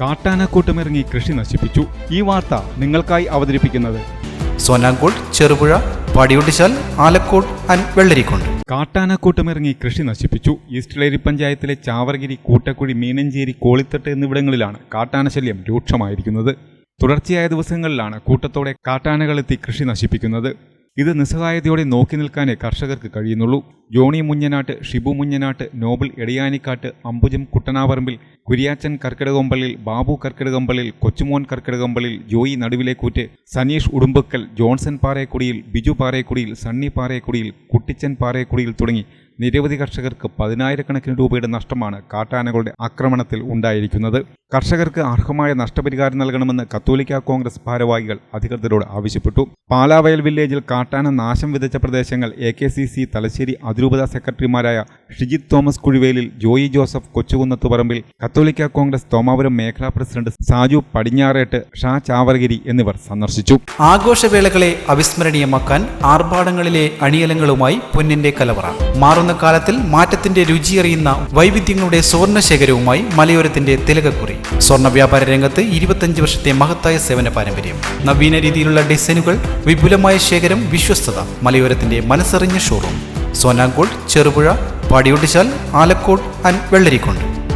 കാട്ടാനക്കൂട്ടമിറങ്ങി കൃഷി നശിപ്പിച്ചു. ഈ വാർത്ത നിങ്ങൾക്കായി അവതരിപ്പിക്കുന്നത്. സോനാങ്കോട് ചെറുപുഴ പാടിയൊട്ടിച്ചാൽ ആലക്കോട് ആൻഡ് വെള്ളരിക്കുണ്ട്. കാട്ടാനക്കൂട്ടമിറങ്ങി കൃഷി നശിപ്പിച്ചു. ഈസ്റ്റ്ലേരി പഞ്ചായത്തിലെ ചാവർഗിരി കൂട്ടക്കുഴി മീനഞ്ചേരി കോളിത്തട്ട് എന്നിവിടങ്ങളിലാണ് കാട്ടാനശല്യം രൂക്ഷമായിരിക്കുന്നത്. തുടർച്ചയായ ദിവസങ്ങളിലാണ് കൂട്ടത്തോടെ കാട്ടാനകളെത്തി കൃഷി നശിപ്പിക്കുന്നത്. ഇത് നിസ്സഹായതയോടെ നോക്കി നിൽക്കാനേ കർഷകർക്ക് കഴിയുന്നുള്ളൂ. Johnny Munjanattu Shibu Munjanattu Noble Ediyanikkattu Ambujam Kuttanaparambil Kuriachan Karkidakampalil Babu Karkidakampalil Kochumon Karkidakampalil Joy Naduvilekoottu Saneesh Udumbakkal Johnson Parekudiyil Biju Parekudiyil Sunny Parekudiyil Kuttichan Parekudiyil തുടങ്ങി നിരവധി കർഷകർക്ക് പതിനായിരക്കണക്കിന് രൂപയുടെ നഷ്ടമാണ് കാട്ടാനകളുടെ ആക്രമണത്തിൽ ഉണ്ടായിരിക്കുന്നത്. കർഷകർക്ക് അർഹമായ നഷ്ടപരിഹാരം നൽകണമെന്ന് കത്തോലിക്ക കോൺഗ്രസ് ഭാരവാഹികൾ അധികൃതരോട് ആവശ്യപ്പെട്ടു. പാലാവയൽ വില്ലേജിൽ കാട്ടാന നാശം വിതച്ച പ്രദേശങ്ങൾ A K C C Thalassery അതിരൂപത സെക്രട്ടറിമാരായ Shijith Thomas Kuzhivelil Joy Joseph Kochukunnathu Parambil കത്തോലിക്ക കോൺഗ്രസ് തോമാപുരം മേഖലാ പ്രസിഡന്റ് സാജു പടിഞ്ഞാറേട്ട് ഷാ ചാവർഗിരി എന്നിവർ സന്ദർശിച്ചു. ആഘോഷവേളകളെ അവിസ്മരണീയമാക്കാൻ ആർഭാടങ്ങളിലെ അണിയലങ്ങളുമായി പൊന്നിന്റെ കലവറ. മാറുന്ന കാലത്തിൽ മാറ്റത്തിന്റെ രുചിയറിയുന്ന വൈവിധ്യങ്ങളുടെ സുവർണശേഖരവുമായി മലയോരത്തിന്റെ തിലകക്കുറി. സ്വർണ വ്യാപാര രംഗത്ത് ഇരുപത്തഞ്ച് വർഷത്തെ മഹത്തായ സേവന പാരമ്പര്യം. നവീന രീതിയിലുള്ള ഡിസൈനുകൾ വിപുലമായ ശേഖരം വിശ്വസ്തത മലയോരത്തിന്റെ മനസ്സറിഞ്ഞ ഷോറൂം സോനാങ്കോട് ചെറുപുഴ പാടിയൊട്ടിച്ചാൽ ആലക്കോട് ആൻഡ് വെള്ളരിക്കുണ്ട്.